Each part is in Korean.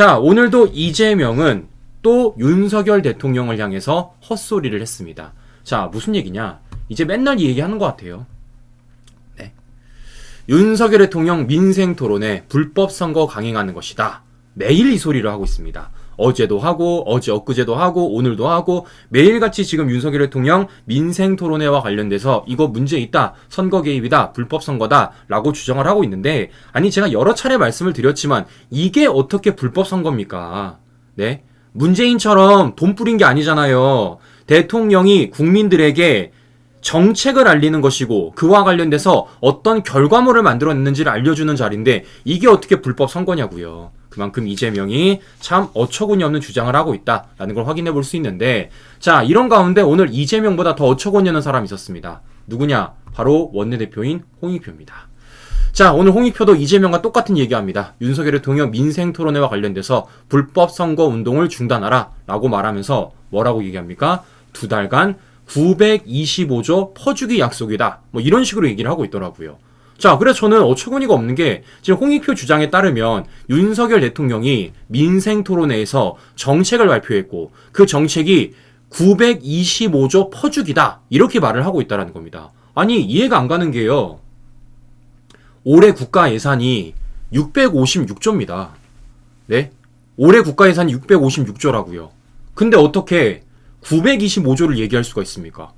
자, 오늘도 이재명은 또 윤석열 대통령을 향해서 헛소리를 했습니다. 자, 무슨 얘기냐? 이제 맨날 이 얘기 하는 것 같아요. 네. 윤석열 대통령 민생 토론에 불법 선거 강행하는 것이다. 매일 이 소리를 하고 있습니다. 어제도 하고, 어제 엊그제도 하고, 오늘도 하고, 매일같이 지금 윤석열 대통령 민생 토론회와 관련돼서 이거 문제 있다, 선거 개입이다, 불법 선거다, 라고 주장을 하고 있는데, 아니, 제가 여러 차례 말씀을 드렸지만, 이게 어떻게 불법 선거입니까? 네? 문재인처럼 돈 뿌린 게 아니잖아요. 대통령이 국민들에게 정책을 알리는 것이고 그와 관련돼서 어떤 결과물을 만들어냈는지를 알려주는 자리인데 이게 어떻게 불법 선거냐고요. 그만큼 이재명이 참 어처구니 없는 주장을 하고 있다라는 걸 확인해 볼 수 있는데 자 이런 가운데 오늘 이재명보다 더 어처구니 없는 사람이 있었습니다. 누구냐? 바로 원내대표인 홍익표입니다. 자, 오늘 홍익표도 이재명과 똑같은 얘기합니다. 윤석열 대통령 민생 토론회와 관련돼서 불법 선거 운동을 중단하라 라고 말하면서 뭐라고 얘기합니까? 두 달간 925조 퍼주기 약속이다. 뭐 이런 식으로 얘기를 하고 있더라고요. 자, 그래서 저는 어처구니가 없는 게 지금 홍익표 주장에 따르면 윤석열 대통령이 민생 토론회에서 정책을 발표했고 그 정책이 925조 퍼주기다. 이렇게 말을 하고 있다라는 겁니다. 아니, 이해가 안 가는 게요. 올해 국가 예산이 656조입니다. 네? 올해 국가 예산이 656조라고요. 근데 어떻게 925조를 얘기할 수가 있습니까?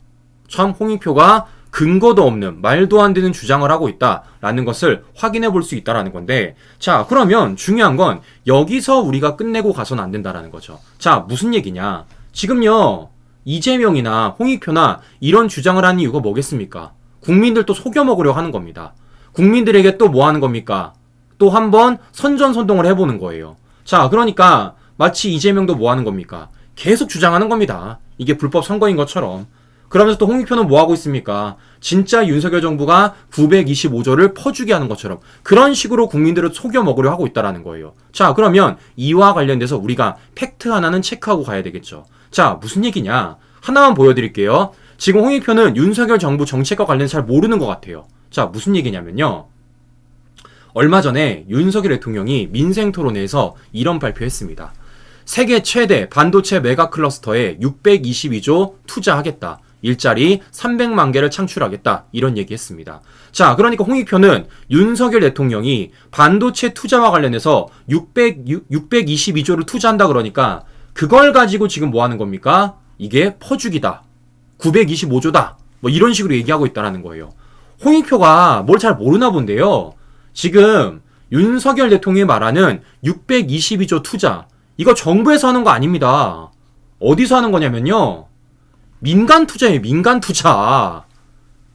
참 홍익표가 근거도 없는 말도 안 되는 주장을 하고 있다라는 것을 확인해 볼 수 있다라는 건데 자 그러면 중요한 건 여기서 우리가 끝내고 가서는 안 된다라는 거죠. 자 무슨 얘기냐? 지금요 이재명이나 홍익표나 이런 주장을 하는 이유가 뭐겠습니까? 국민들 또 속여 먹으려 하는 겁니다. 국민들에게 또 뭐 하는 겁니까? 또 한번 선전선동을 해보는 거예요. 자, 그러니까 마치 이재명도 뭐 하는 겁니까? 계속 주장하는 겁니다. 이게 불법 선거인 것처럼. 그러면서 또 홍익표는 뭐 하고 있습니까? 진짜 윤석열 정부가 925조를 퍼주게 하는 것처럼 그런 식으로 국민들을 속여 먹으려 하고 있다라는 거예요. 자, 그러면 이와 관련돼서 우리가 팩트 하나는 체크하고 가야 되겠죠. 자, 무슨 얘기냐? 하나만 보여드릴게요. 지금 홍익표는 윤석열 정부 정책과 관련 잘 모르는 것 같아요. 자, 무슨 얘기냐면요. 얼마 전에 윤석열 대통령이 민생 토론회에서 이런 발표했습니다. 세계 최대 반도체 메가 클러스터에 622조 투자하겠다. 일자리 300만 개를 창출하겠다. 이런 얘기 했습니다. 자, 그러니까 홍익표는 윤석열 대통령이 반도체 투자와 관련해서 600, 622조를 투자한다 그러니까 그걸 가지고 지금 뭐 하는 겁니까? 이게 퍼주기다. 925조다. 뭐 이런 식으로 얘기하고 있다라는 거예요. 홍익표가 뭘 잘 모르나 본데요. 지금 윤석열 대통령이 말하는 622조 투자. 이거 정부에서 하는 거 아닙니다. 어디서 하는 거냐면요. 민간 투자예요, 민간 투자.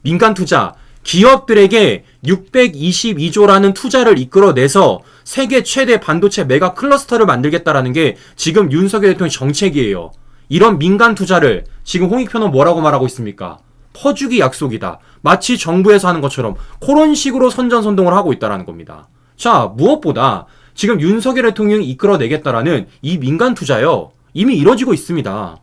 민간 투자. 기업들에게 622조라는 투자를 이끌어내서 세계 최대 반도체 메가 클러스터를 만들겠다라는 게 지금 윤석열 대통령 정책이에요. 이런 민간 투자를 지금 홍익표는 뭐라고 말하고 있습니까? 퍼주기 약속이다. 마치 정부에서 하는 것처럼 그런 식으로 선전선동을 하고 있다라는 겁니다. 자, 무엇보다 지금 윤석열 대통령이 이끌어내겠다라는 이 민간 투자요. 이미 이뤄지고 있습니다.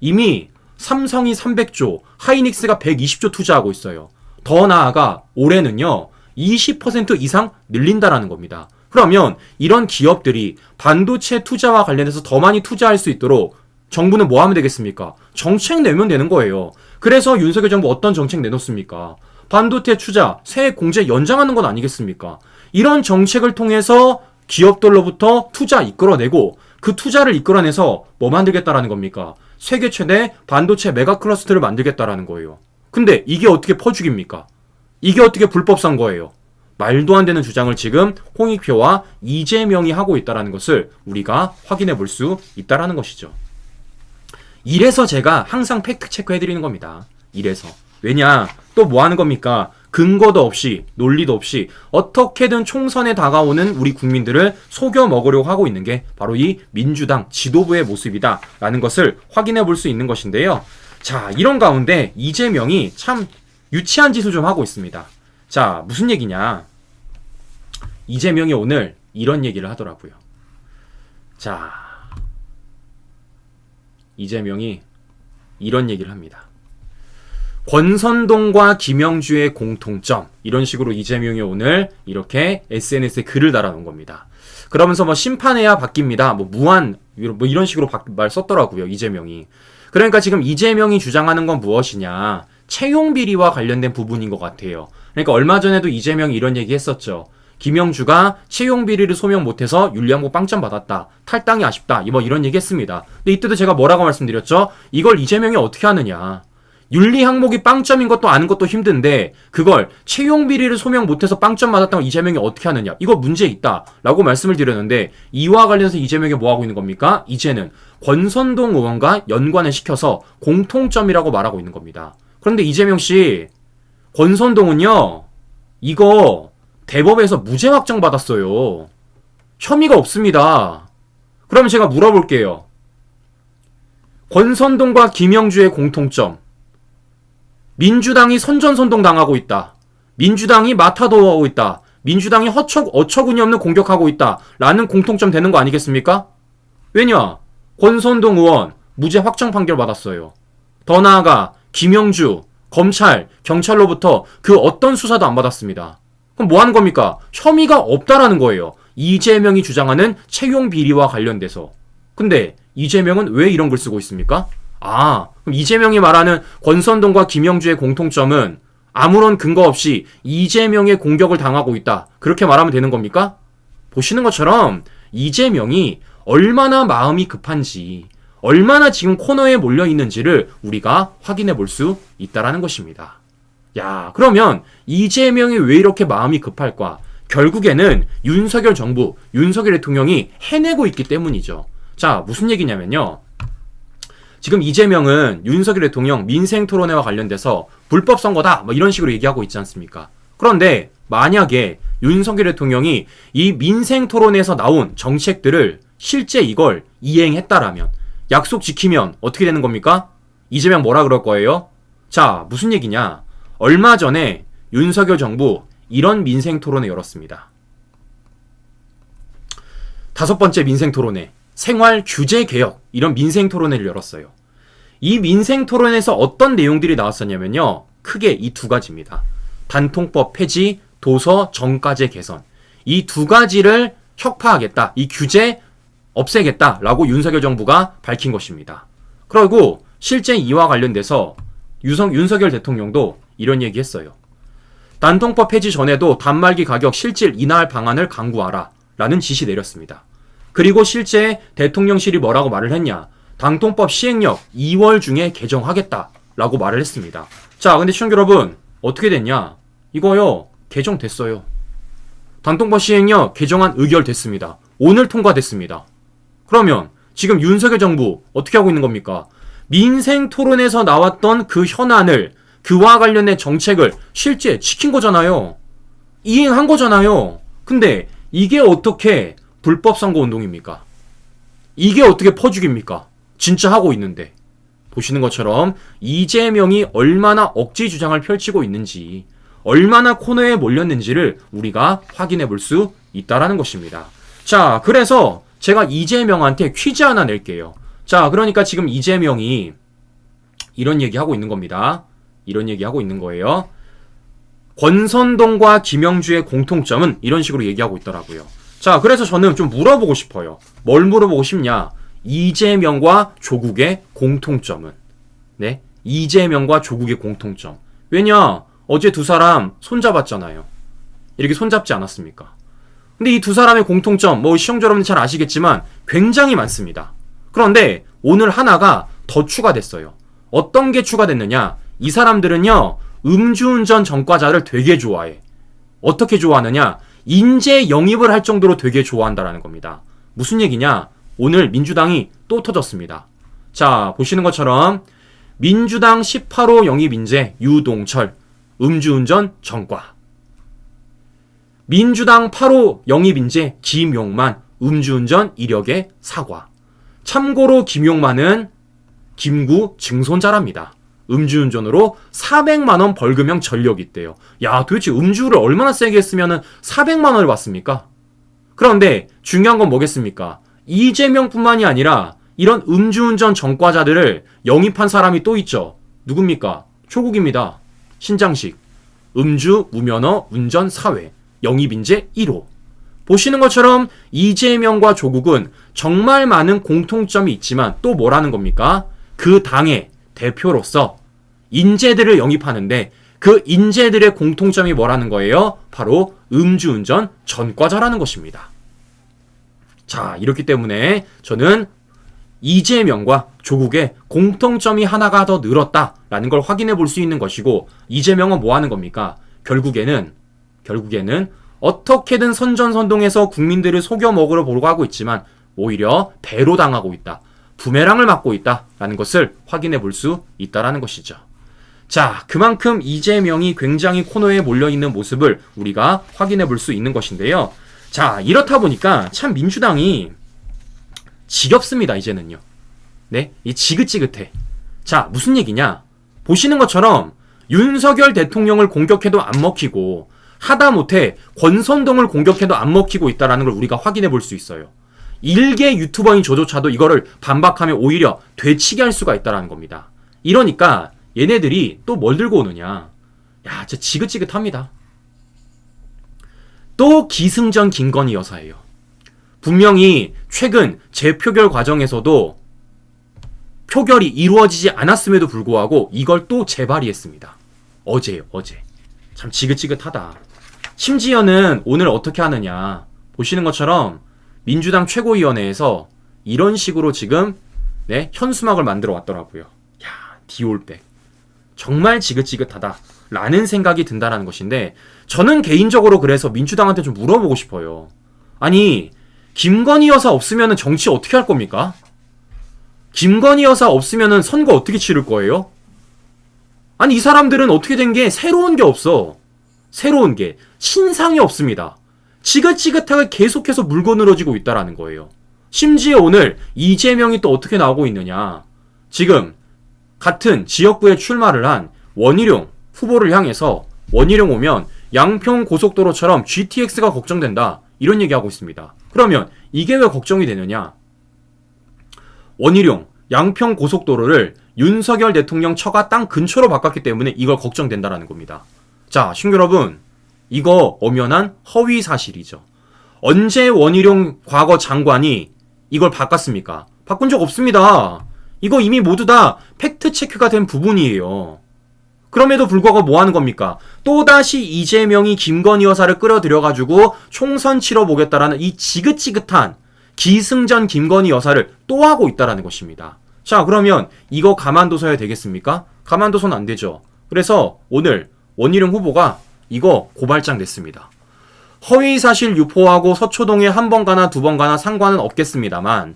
이미 삼성이 300조, 하이닉스가 120조 투자하고 있어요. 더 나아가 올해는요. 20% 이상 늘린다라는 겁니다. 그러면 이런 기업들이 반도체 투자와 관련해서 더 많이 투자할 수 있도록 정부는 뭐 하면 되겠습니까? 정책 내면 되는 거예요. 그래서 윤석열 정부 어떤 정책 내놓습니까? 반도체 투자, 세액 공제 연장하는 건 아니겠습니까? 이런 정책을 통해서 기업들로부터 투자 이끌어내고 그 투자를 이끌어내서 뭐 만들겠다라는 겁니까? 세계 최대 반도체 메가 클러스터를 만들겠다라는 거예요. 근데 이게 어떻게 퍼주기입니까? 이게 어떻게 불법 선거예요? 말도 안 되는 주장을 지금 홍익표와 이재명이 하고 있다라는 것을 우리가 확인해 볼 수 있다라는 것이죠. 이래서 제가 항상 팩트 체크 해 드리는 겁니다. 이래서. 왜냐, 또 뭐 하는 겁니까? 근거도 없이, 논리도 없이, 어떻게든 총선에 다가오는 우리 국민들을 속여 먹으려고 하고 있는 게 바로 이 민주당 지도부의 모습이다. 라는 것을 확인해 볼 수 있는 것인데요. 자, 이런 가운데 이재명이 참 유치한 짓을 좀 하고 있습니다. 자, 무슨 얘기냐. 이재명이 오늘 이런 얘기를 하더라고요. 자, 이재명이 이런 얘기를 합니다. 권선동과 김영주의 공통점 이런 식으로 이재명이 오늘 이렇게 SNS에 글을 달아놓은 겁니다. 그러면서 뭐 심판해야 바뀝니다. 뭐 무한 뭐 이런 식으로 바- 말 썼더라고요. 이재명이. 그러니까 지금 이재명이 주장하는 건 무엇이냐? 채용 비리와 관련된 부분인 것 같아요. 그러니까 얼마 전에도 이재명이 이런 얘기 했었죠. 김영주가 채용 비리를 소명 못해서 윤리항목 빵점 받았다. 탈당이 아쉽다. 뭐 이런 얘기 했습니다. 근데 이때도 제가 뭐라고 말씀드렸죠? 이걸 이재명이 어떻게 하느냐. 윤리 항목이 빵점인 것도 아는 것도 힘든데 그걸 채용 비리를 소명 못해서 빵점 받았다고 이재명이 어떻게 하느냐 이거 문제 있다라고 말씀을 드렸는데 이와 관련해서 이재명이 뭐 하고 있는 겁니까? 이제는 권선동 의원과 연관을 시켜서 공통점이라고 말하고 있는 겁니다. 그런데 이재명 씨 권선동은요 이거 대법에서 무죄 확정 받았어요. 혐의가 없습니다. 그러면 제가 물어볼게요. 권선동과 김영주의 공통점. 민주당이 선전선동 당하고 있다. 민주당이 마타도하고 있다. 민주당이 허처, 어처구니 없는 공격하고 있다. 라는 공통점 되는 거 아니겠습니까? 왜냐? 권선동 의원 무죄 확정 판결 받았어요. 더 나아가 김영주 검찰 경찰로부터 그 어떤 수사도 안 받았습니다. 그럼 뭐 하는 겁니까? 혐의가 없다라는 거예요. 이재명이 주장하는 채용 비리와 관련돼서. 근데 이재명은 왜 이런 걸 쓰고 있습니까? 아, 그럼 이재명이 말하는 권선동과 김영주의 공통점은 아무런 근거 없이 이재명의 공격을 당하고 있다. 그렇게 말하면 되는 겁니까? 보시는 것처럼 이재명이 얼마나 마음이 급한지, 얼마나 지금 코너에 몰려 있는지를 우리가 확인해 볼 수 있다라는 것입니다. 야, 그러면 이재명이 왜 이렇게 마음이 급할까? 결국에는 윤석열 정부, 윤석열 대통령이 해내고 있기 때문이죠. 자, 무슨 얘기냐면요. 지금 이재명은 윤석열 대통령 민생 토론회와 관련돼서 불법 선거다 뭐 이런 식으로 얘기하고 있지 않습니까? 그런데 만약에 윤석열 대통령이 이 민생 토론에서 나온 정책들을 실제 이걸 이행했다라면 약속 지키면 어떻게 되는 겁니까? 이재명 뭐라 그럴 거예요? 자, 무슨 얘기냐? 얼마 전에 윤석열 정부 이런 민생 토론회 열었습니다. 다섯 번째 민생 토론회, 생활 규제 개혁 이런 민생 토론회를 열었어요. 이 민생 토론에서 어떤 내용들이 나왔었냐면요. 크게 이 두 가지입니다. 단통법 폐지, 도서 정가제 개선. 이 두 가지를 혁파하겠다. 이 규제 없애겠다라고 윤석열 정부가 밝힌 것입니다. 그리고 실제 이와 관련돼서 유성, 윤석열 대통령도 이런 얘기 했어요. 단통법 폐지 전에도 단말기 가격 실질 인하할 방안을 강구하라. 라는 지시 내렸습니다. 그리고 실제 대통령실이 뭐라고 말을 했냐. 당통법 시행력 2월 중에 개정하겠다. 라고 말을 했습니다. 자, 근데 시청자 여러분, 어떻게 됐냐? 이거요, 개정됐어요. 당통법 시행력 개정안 의결 됐습니다. 오늘 통과됐습니다. 그러면 지금 윤석열 정부 어떻게 하고 있는 겁니까? 민생 토론에서 나왔던 그 현안을 그와 관련된 정책을 실제 지킨 거잖아요. 이행한 거잖아요. 근데 이게 어떻게 불법 선거 운동입니까? 이게 어떻게 퍼주기입니까? 진짜 하고 있는데. 보시는 것처럼 이재명이 얼마나 억지 주장을 펼치고 있는지, 얼마나 코너에 몰렸는지를 우리가 확인해 볼 수 있다라는 것입니다. 자, 그래서 제가 이재명한테 퀴즈 하나 낼게요. 자, 그러니까 지금 이재명이 이런 얘기 하고 있는 겁니다. 이런 얘기 하고 있는 거예요. 권선동과 김영주의 공통점은 이런 식으로 얘기하고 있더라고요. 자, 그래서 저는 좀 물어보고 싶어요. 뭘 물어보고 싶냐? 이재명과 조국의 공통점은? 네? 이재명과 조국의 공통점. 왜냐? 어제 두 사람 손잡았잖아요. 이렇게 손잡지 않았습니까? 근데 이 두 사람의 공통점, 뭐 시청자 여러분 잘 아시겠지만 굉장히 많습니다. 그런데 오늘 하나가 더 추가됐어요. 어떤 게 추가됐느냐? 이 사람들은요, 음주운전 전과자를 되게 좋아해. 어떻게 좋아하느냐? 인재 영입을 할 정도로 되게 좋아한다라는 겁니다. 무슨 얘기냐? 오늘 민주당이 또 터졌습니다. 자, 보시는 것처럼 민주당 18호 영입 인재 유동철 음주운전 전과 민주당 8호 영입 인재 김용만 음주운전 이력의 사과 참고로 김용만은 김구 증손자랍니다. 음주운전으로 400만 원 벌금형 전력이 있대요. 야, 도대체 음주를 얼마나 세게 했으면 400만 원을 받습니까? 그런데 중요한 건 뭐겠습니까? 이재명뿐만이 아니라 이런 음주운전 전과자들을 영입한 사람이 또 있죠. 누굽니까? 조국입니다. 신장식. 음주, 무면허, 운전, 사회. 영입인재 1호. 보시는 것처럼 이재명과 조국은 정말 많은 공통점이 있지만 또 뭐라는 겁니까? 그 당의 대표로서 인재들을 영입하는데 그 인재들의 공통점이 뭐라는 거예요? 바로 음주운전 전과자라는 것입니다. 자, 이렇기 때문에 저는 이재명과 조국의 공통점이 하나가 더 늘었다라는 걸 확인해 볼 수 있는 것이고 이재명은 뭐 하는 겁니까? 결국에는 결국에는 어떻게든 선전선동해서 국민들을 속여 먹으러 보려고 하고 있지만 오히려 배로 당하고 있다. 부메랑을 맞고 있다라는 것을 확인해 볼 수 있다라는 것이죠. 자, 그만큼 이재명이 굉장히 코너에 몰려 있는 모습을 우리가 확인해 볼 수 있는 것인데요. 자, 이렇다 보니까 참 민주당이 지겹습니다, 이제는요. 네? 이 지긋지긋해. 자, 무슨 얘기냐? 보시는 것처럼 윤석열 대통령을 공격해도 안 먹히고 하다 못해 권선동을 공격해도 안 먹히고 있다라는 걸 우리가 확인해 볼 수 있어요. 일개 유튜버인 저조차도 이거를 반박하면 오히려 되치게 할 수가 있다라는 겁니다. 이러니까 얘네들이 또 뭘 들고 오느냐. 야, 진짜 지긋지긋합니다. 또 기승전 김건희 여사예요. 분명히 최근 재표결 과정에서도 표결이 이루어지지 않았음에도 불구하고 이걸 또 재발의했습니다. 어제요, 어제. 참 지긋지긋하다. 심지어는 오늘 어떻게 하느냐. 보시는 것처럼 민주당 최고위원회에서 이런 식으로 지금 네, 현수막을 만들어 왔더라고요. 야, 디올백. 정말 지긋지긋하다. 라는 생각이 든다라는 것인데 저는 개인적으로 그래서 민주당한테 좀 물어보고 싶어요. 아니, 김건희 여사 없으면 정치 어떻게 할 겁니까? 김건희 여사 없으면 선거 어떻게 치를 거예요? 아니, 이 사람들은 어떻게 된 게 새로운 게 없어. 새로운 게. 신상이 없습니다. 지긋지긋하게 계속해서 물고 늘어지고 있다라는 거예요. 심지어 오늘 이재명이 또 어떻게 나오고 있느냐. 지금 같은 지역구에 출마를 한 원희룡 후보를 향해서 원희룡 오면 양평 고속도로처럼 GTX가 걱정된다. 이런 얘기하고 있습니다. 그러면 이게 왜 걱정이 되느냐? 원희룡 양평 고속도로를 윤석열 대통령 처가 땅 근처로 바꿨기 때문에 이걸 걱정된다라는 겁니다. 자, 신규 여러분, 이거 엄연한 허위 사실이죠. 언제 원희룡 과거 장관이 이걸 바꿨습니까? 바꾼 적 없습니다. 이거 이미 모두 다 팩트 체크가 된 부분이에요. 그럼에도 불구하고 뭐 하는 겁니까? 또다시 이재명이 김건희 여사를 끌어들여가지고 총선 치러보겠다라는 이 지긋지긋한 기승전 김건희 여사를 또 하고 있다라는 것입니다. 자, 그러면 이거 가만둬서야 되겠습니까? 가만둬선 안 되죠. 그래서 오늘 원희룡 후보가 이거 고발장 냈습니다. 허위 사실 유포하고 서초동에 한 번 가나 두 번 가나 상관은 없겠습니다만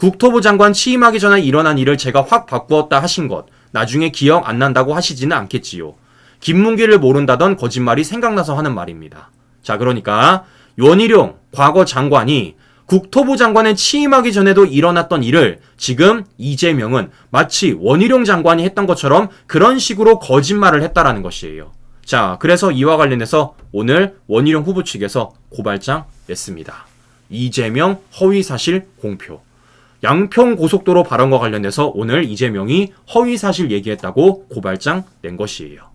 국토부 장관 취임하기 전에 일어난 일을 제가 확 바꾸었다 하신 것 나중에 기억 안 난다고 하시지는 않겠지요. 김문기를 모른다던 거짓말이 생각나서 하는 말입니다. 자, 그러니까 원희룡 과거 장관이 국토부 장관에 취임하기 전에도 일어났던 일을 지금 이재명은 마치 원희룡 장관이 했던 것처럼 그런 식으로 거짓말을 했다라는 것이에요. 자, 그래서 이와 관련해서 오늘 원희룡 후보 측에서 고발장 냈습니다. 이재명 허위사실 공표. 양평 고속도로 발언과 관련해서 오늘 이재명이 허위 사실 얘기했다고 고발장 낸 것이에요.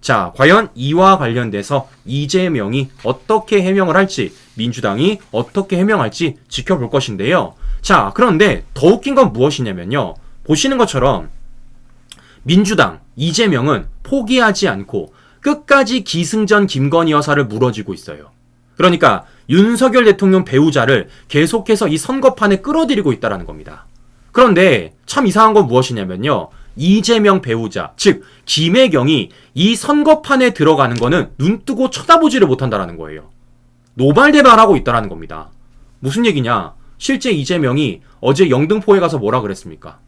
자, 과연 이와 관련돼서 이재명이 어떻게 해명을 할지, 민주당이 어떻게 해명할지 지켜볼 것인데요. 자, 그런데 더 웃긴 건 무엇이냐면요. 보시는 것처럼 민주당 이재명은 포기하지 않고 끝까지 기승전 김건희 여사를 물어지고 있어요. 그러니까 윤석열 대통령 배우자를 계속해서 이 선거판에 끌어들이고 있다는 겁니다. 그런데 참 이상한 건 무엇이냐면요. 이재명 배우자, 즉 김혜경이 이 선거판에 들어가는 거는 눈 뜨고 쳐다보지를 못한다라는 거예요. 노발대발하고 있다라는 겁니다. 무슨 얘기냐? 실제 이재명이 어제 영등포에 가서 뭐라 그랬습니까?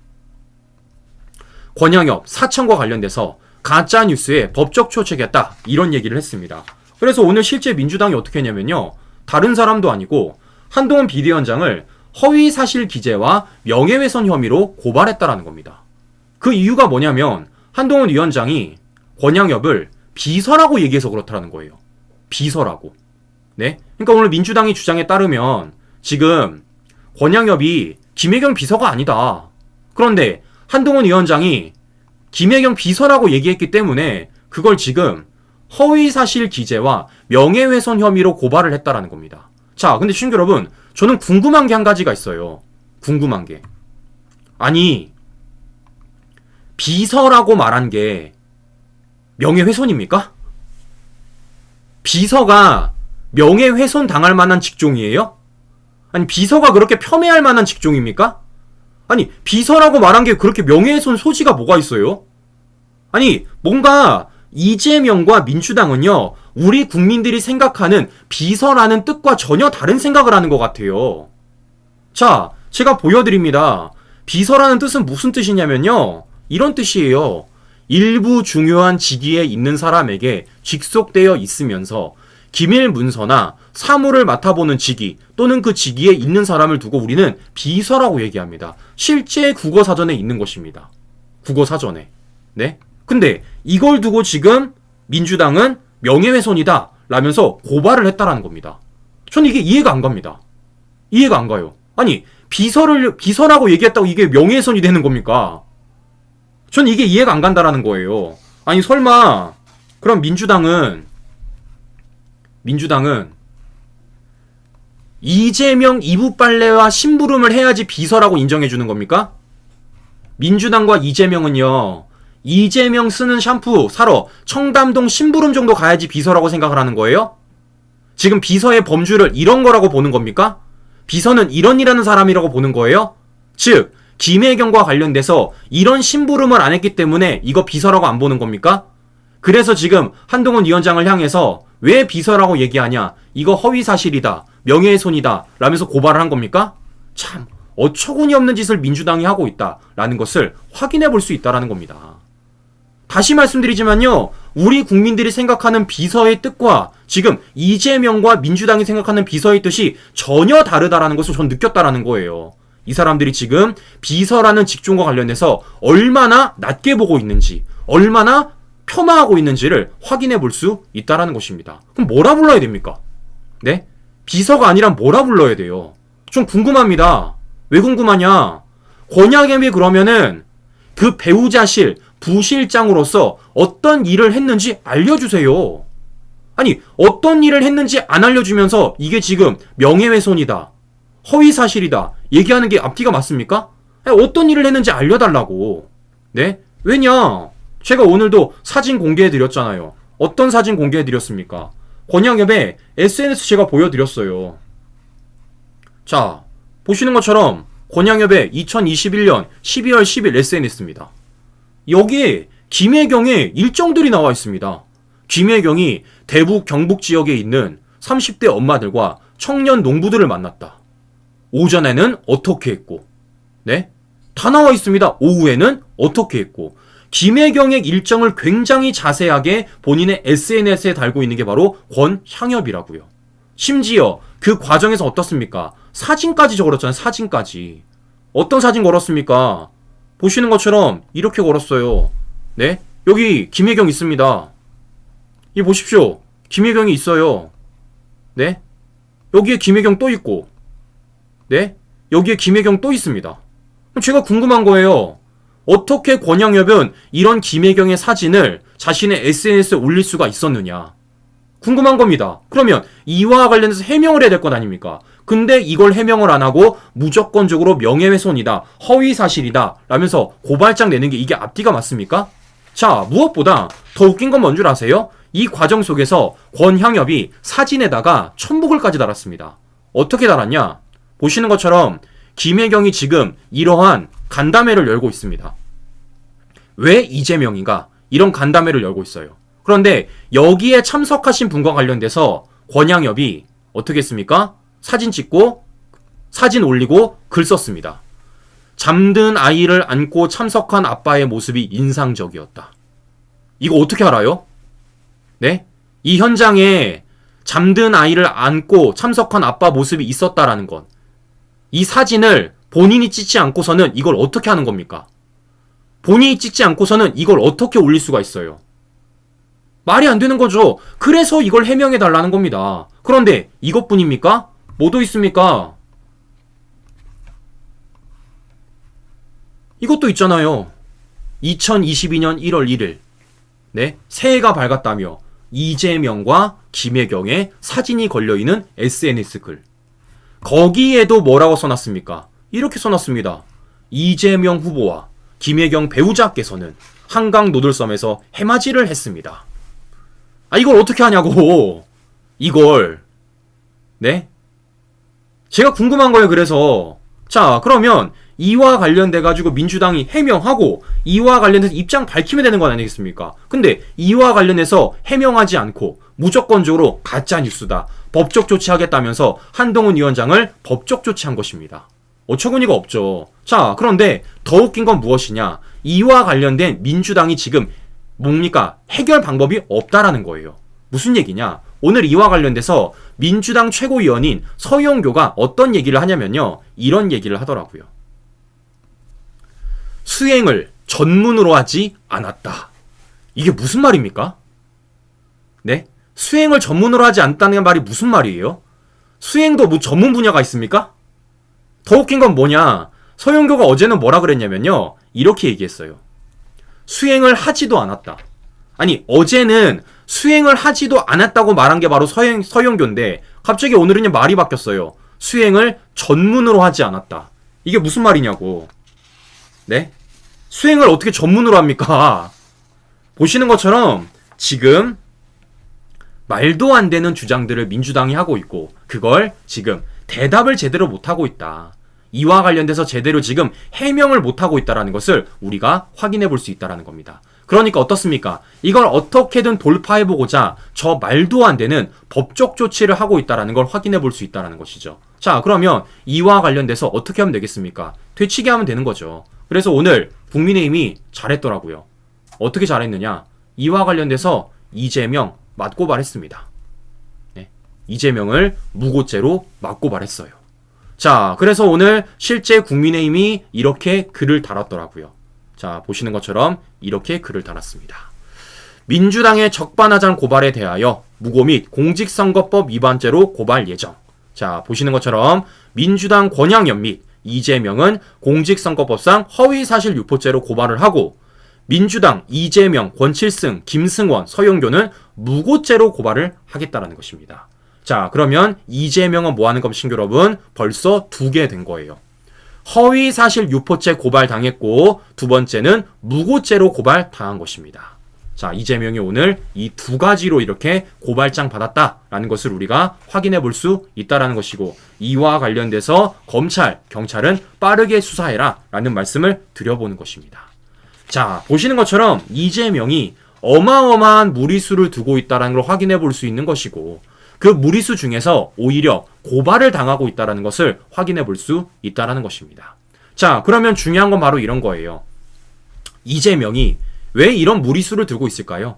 권양엽 사천과 관련돼서 가짜 뉴스에 법적 조치겠다 이런 얘기를 했습니다. 그래서 오늘 실제 민주당이 어떻게 했냐면요. 다른 사람도 아니고 한동훈 비대위원장을 허위 사실 기재와 명예훼손 혐의로 고발했다라는 겁니다. 그 이유가 뭐냐면 한동훈 위원장이 권양엽을 비서라고 얘기해서 그렇다라는 거예요. 비서라고. 네? 그러니까 오늘 민주당의 주장에 따르면 지금 권양엽이 김혜경 비서가 아니다. 그런데 한동훈 위원장이 김혜경 비서라고 얘기했기 때문에 그걸 지금 허위사실 기재와 명예훼손 혐의로 고발을 했다라는 겁니다. 자, 근데 시청자 여러분, 저는 궁금한 게 한 가지가 있어요. 궁금한 게. 아니, 비서라고 말한 게 명예훼손입니까? 비서가 명예훼손 당할 만한 직종이에요? 아니, 비서가 그렇게 폄훼할 만한 직종입니까? 아니, 비서라고 말한 게 그렇게 명예훼손 소지가 뭐가 있어요? 아니, 뭔가 이재명과 민주당은요, 우리 국민들이 생각하는 비서라는 뜻과 전혀 다른 생각을 하는 것 같아요. 자, 제가 보여드립니다. 비서라는 뜻은 무슨 뜻이냐면요. 이런 뜻이에요. 일부 중요한 직위에 있는 사람에게 직속되어 있으면서 기밀 문서나 사무를 맡아보는 직위 또는 그 직위에 있는 사람을 두고 우리는 비서라고 얘기합니다. 실제 국어 사전에 있는 것입니다. 국어 사전에. 네? 근데 이걸 두고 지금 민주당은 명예훼손이다 라면서 고발을 했다라는 겁니다. 저는 이게 이해가 안 갑니다. 이해가 안 가요. 아니, 비서를, 비서라고 얘기했다고 이게 명예훼손이 되는 겁니까? 전 이게 이해가 안 간다라는 거예요. 아니, 설마, 그럼 민주당은, 민주당은, 이재명 이북빨래와 심부름을 해야지 비서라고 인정해 주는 겁니까? 민주당과 이재명은요, 이재명 쓰는 샴푸 사러 청담동 심부름 정도 가야지 비서라고 생각을 하는 거예요? 지금 비서의 범주를 이런 거라고 보는 겁니까? 비서는 이런 일하는 사람이라고 보는 거예요? 즉, 김혜경과 관련돼서 이런 심부름을 안 했기 때문에 이거 비서라고 안 보는 겁니까? 그래서 지금 한동훈 위원장을 향해서 왜 비서라고 얘기하냐? 이거 허위 사실이다. 명예훼손이다. 라면서 고발을 한 겁니까? 참, 어처구니 없는 짓을 민주당이 하고 있다. 라는 것을 확인해 볼 수 있다라는 겁니다. 다시 말씀드리지만요, 우리 국민들이 생각하는 비서의 뜻과 지금 이재명과 민주당이 생각하는 비서의 뜻이 전혀 다르다라는 것을 전 느꼈다라는 거예요. 이 사람들이 지금 비서라는 직종과 관련해서 얼마나 낮게 보고 있는지, 얼마나 폄하하고 있는지를 확인해 볼 수 있다라는 것입니다. 그럼 뭐라 불러야 됩니까? 네? 비서가 아니라 뭐라 불러야 돼요? 좀 궁금합니다. 왜 궁금하냐? 권양엠이 그러면은 그 배우자실 부실장으로서 어떤 일을 했는지 알려주세요. 아니, 어떤 일을 했는지 안 알려주면서 이게 지금 명예훼손이다. 허위사실이다. 얘기하는 게 앞뒤가 맞습니까? 어떤 일을 했는지 알려달라고. 네? 왜냐? 제가 오늘도 사진 공개해드렸잖아요. 어떤 사진 공개해드렸습니까? 권양엽의 SNS 제가 보여드렸어요. 자, 보시는 것처럼 권양엽의 2021년 12월 10일 SNS입니다. 여기에 김혜경의 일정들이 나와 있습니다. 김혜경이 대북 경북 지역에 있는 30대 엄마들과 청년 농부들을 만났다. 오전에는 어떻게 했고, 네? 다 나와 있습니다. 오후에는 어떻게 했고, 김혜경의 일정을 굉장히 자세하게 본인의 SNS에 달고 있는 게 바로 권향엽이라고요. 심지어 그 과정에서 어떻습니까? 사진까지 적었잖아요. 사진까지. 어떤 사진 걸었습니까? 보시는 것처럼 이렇게 걸었어요. 네? 여기 김혜경 있습니다. 이 보십시오. 김혜경이 있어요. 네? 여기에 김혜경 또 있고. 네? 여기에 김혜경 또 있습니다. 제가 궁금한 거예요. 어떻게 권영엽은 이런 김혜경의 사진을 자신의 SNS에 올릴 수가 있었느냐? 궁금한 겁니다. 그러면 이와 관련해서 해명을 해야 될 것 아닙니까? 근데 이걸 해명을 안 하고 무조건적으로 명예훼손이다, 허위사실이다, 라면서 고발장 내는 게 이게 앞뒤가 맞습니까? 자, 무엇보다 더 웃긴 건 뭔 줄 아세요? 이 과정 속에서 권향엽이 사진에다가 천복을까지 달았습니다. 어떻게 달았냐? 보시는 것처럼 김혜경이 지금 이러한 간담회를 열고 있습니다. 왜 이재명인가? 이런 간담회를 열고 있어요. 그런데 여기에 참석하신 분과 관련돼서 권양엽이 어떻게 했습니까? 사진 찍고 사진 올리고 글 썼습니다. 잠든 아이를 안고 참석한 아빠의 모습이 인상적이었다. 이거 어떻게 알아요? 네? 이 현장에 잠든 아이를 안고 참석한 아빠 모습이 있었다라는 것. 이 사진을 본인이 찍지 않고서는 이걸 어떻게 하는 겁니까? 본인이 찍지 않고서는 이걸 어떻게 올릴 수가 있어요? 말이 안 되는 거죠. 그래서 이걸 해명해 달라는 겁니다. 그런데 이것뿐입니까? 뭐도 있습니까? 이것도 있잖아요. 2022년 1월 1일. 네, 새해가 밝았다며 이재명과 김혜경의 사진이 걸려 있는 SNS 글. 거기에도 뭐라고 써놨습니까? 이렇게 써놨습니다. 이재명 후보와 김혜경 배우자께서는 한강 노들섬에서 해맞이를 했습니다. 아, 이걸 어떻게 하냐고. 이걸. 네? 제가 궁금한 거예요, 그래서. 자, 그러면 이와 관련돼 가지고 민주당이 해명하고 이와 관련해서 입장 밝히면 되는 건 아니겠습니까? 근데 이와 관련해서 해명하지 않고 무조건적으로 가짜 뉴스다. 법적 조치하겠다면서 한동훈 위원장을 법적 조치한 것입니다. 어처구니가 없죠. 자, 그런데 더 웃긴 건 무엇이냐? 이와 관련된 민주당이 지금 뭡니까? 해결 방법이 없다라는 거예요. 무슨 얘기냐? 오늘 이와 관련돼서 민주당 최고위원인 서영교가 어떤 얘기를 하냐면요. 이런 얘기를 하더라고요. 수행을 전문으로 하지 않았다. 이게 무슨 말입니까? 네? 수행을 전문으로 하지 않다는 말이 무슨 말이에요? 수행도 뭐 전문 분야가 있습니까? 더 웃긴 건 뭐냐? 서영교가 어제는 뭐라 그랬냐면요. 이렇게 얘기했어요. 수행을 하지도 않았다. 아니, 어제는 수행을 하지도 않았다고 말한 게 바로 서영, 서영교인데, 갑자기 오늘은 말이 바뀌었어요. 수행을 전문으로 하지 않았다. 이게 무슨 말이냐고. 네? 수행을 어떻게 전문으로 합니까? 보시는 것처럼 지금 말도 안 되는 주장들을 민주당이 하고 있고 그걸 지금 대답을 제대로 못 하고 있다. 이와 관련돼서 제대로 지금 해명을 못 하고 있다라는 것을 우리가 확인해 볼 수 있다라는 겁니다. 그러니까 어떻습니까? 이걸 어떻게든 돌파해 보고자 저 말도 안 되는 법적 조치를 하고 있다라는 걸 확인해 볼 수 있다라는 것이죠. 자, 그러면 이와 관련돼서 어떻게 하면 되겠습니까? 되치게 하면 되는 거죠. 그래서 오늘 국민의힘이 잘했더라고요. 어떻게 잘했느냐? 이와 관련돼서 이재명 맞고 발했습니다. 네. 이재명을 무고죄로 맞고 발했어요. 자, 그래서 오늘 실제 국민의힘이 이렇게 글을 달았더라고요. 자, 보시는 것처럼 이렇게 글을 달았습니다. 민주당의 적반하장 고발에 대하여 무고 및 공직선거법 위반죄로 고발 예정. 자, 보시는 것처럼 민주당 권양연 및 이재명은 공직선거법상 허위사실 유포죄로 고발을 하고 민주당 이재명, 권칠승, 김승원, 서영교는 무고죄로 고발을 하겠다라는 것입니다. 자, 그러면 이재명은 뭐 하는 것인가 여러분? 벌써 두 개 된 거예요. 허위 사실 유포죄 고발 당했고 두 번째는 무고죄로 고발 당한 것입니다. 자, 이재명이 오늘 이 두 가지로 이렇게 고발장 받았다라는 것을 우리가 확인해 볼 수 있다라는 것이고 이와 관련돼서 검찰, 경찰은 빠르게 수사해라 라는 말씀을 드려보는 것입니다. 자, 보시는 것처럼 이재명이 어마어마한 무리수를 두고 있다는 걸 확인해 볼 수 있는 것이고 그 무리수 중에서 오히려 고발을 당하고 있다는 것을 확인해 볼 수 있다는 것입니다. 자, 그러면 중요한 건 바로 이런 거예요. 이재명이 왜 이런 무리수를 들고 있을까요?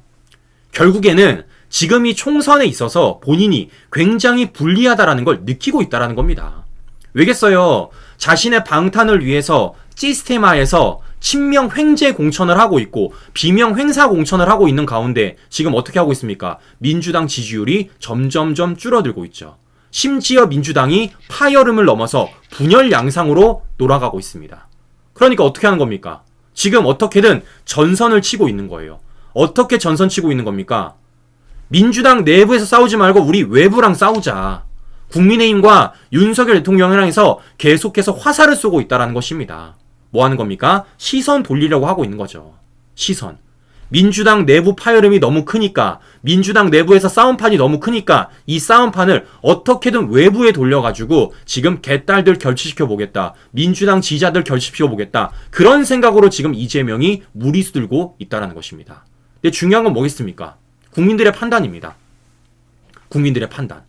결국에는 지금 이 총선에 있어서 본인이 굉장히 불리하다라는 걸 느끼고 있다라는 겁니다. 왜겠어요? 자신의 방탄을 위해서 시스테마에서 친명 횡재 공천을 하고 있고 비명 횡사 공천을 하고 있는 가운데 지금 어떻게 하고 있습니까? 민주당 지지율이 점점점 줄어들고 있죠. 심지어 민주당이 파열음을 넘어서 분열 양상으로 돌아가고 있습니다. 그러니까 어떻게 하는 겁니까? 지금 어떻게든 전선을 치고 있는 거예요. 어떻게 전선 치고 있는 겁니까? 민주당 내부에서 싸우지 말고 우리 외부랑 싸우자. 국민의힘과 윤석열 대통령이랑 해서 계속해서 화살을 쏘고 있다라는 것입니다. 뭐 하는 겁니까? 시선 돌리려고 하고 있는 거죠. 시선. 민주당 내부 파열음이 너무 크니까 민주당 내부에서 싸움판이 너무 크니까 이 싸움판을 어떻게든 외부에 돌려가지고 지금 개딸들 결집시켜 보겠다 민주당 지자들 결집시켜 보겠다 그런 생각으로 지금 이재명이 무리수 들고 있다라는 것입니다. 근데 중요한 건 뭐겠습니까? 국민들의 판단입니다. 국민들의 판단.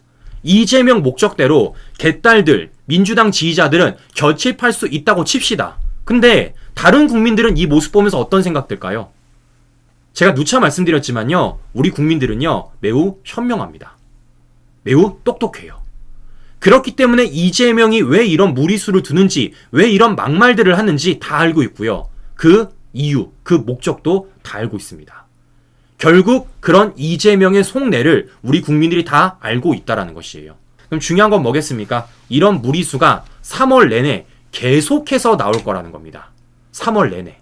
이재명 목적대로 개딸들 민주당 지지자들은 결집할 수 있다고 칩시다. 근데 다른 국민들은 이 모습 보면서 어떤 생각 들까요? 제가 누차 말씀드렸지만요, 우리 국민들은요, 매우 현명합니다. 매우 똑똑해요. 그렇기 때문에 이재명이 왜 이런 무리수를 두는지, 왜 이런 막말들을 하는지 다 알고 있고요. 그 이유, 그 목적도 다 알고 있습니다. 결국 그런 이재명의 속내를 우리 국민들이 다 알고 있다라는 것이에요. 그럼 중요한 건 뭐겠습니까? 이런 무리수가 3월 내내 계속해서 나올 거라는 겁니다. 3월 내내.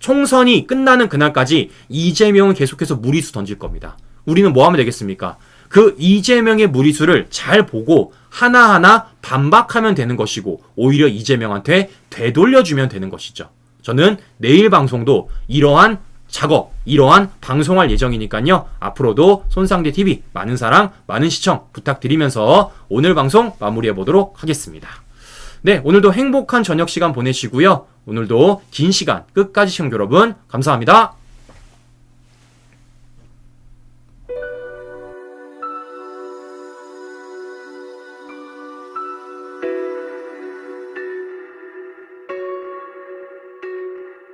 총선이 끝나는 그날까지 이재명은 계속해서 무리수 던질 겁니다. 우리는 뭐 하면 되겠습니까? 그 이재명의 무리수를 잘 보고 하나하나 반박하면 되는 것이고 오히려 이재명한테 되돌려주면 되는 것이죠. 저는 내일 방송도 이러한 작업, 이러한 방송할 예정이니까요. 앞으로도 손상대 TV 많은 사랑, 많은 시청 부탁드리면서 오늘 방송 마무리해 보도록 하겠습니다. 네, 오늘도 행복한 저녁 시간 보내시고요. 오늘도 긴 시간 끝까지 시청 여러분 감사합니다.